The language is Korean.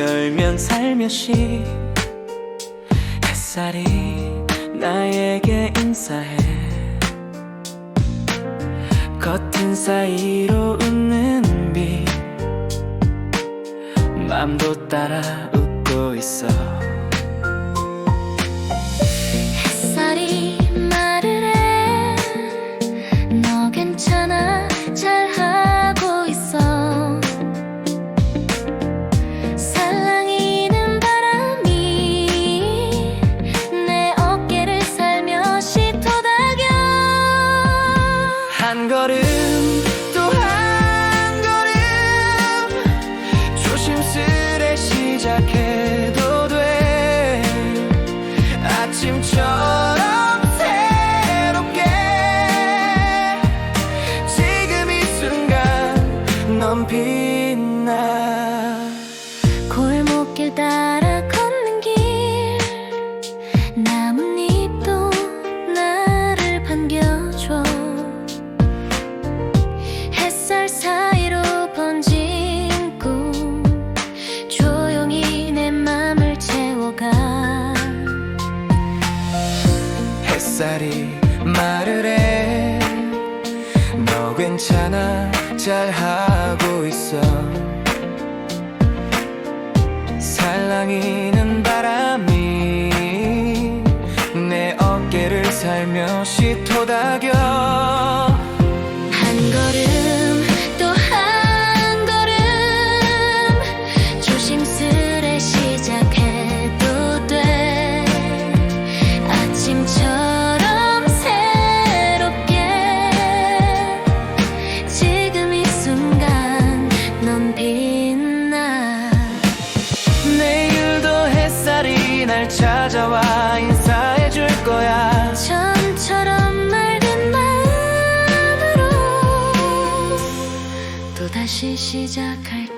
웃으면 살며시 햇살이 나에게 인사해. 겉은 사이로 웃는 빛. 맘도 따라 웃고 있어 넌 빛나. 골목길 따라 걷는 길. 나뭇잎도 나를 반겨줘. 햇살 사이로 번진 꿈 조용히 내 맘을 채워가. 햇살이 말을 해. 너 괜찮아? 잘 하고 있어. 살랑이는 바람이 내 어깨를 살며시 토닥여. 날 찾아와 인사해 줄 거야. 처음처럼 맑은 마음으로 또다시 시작할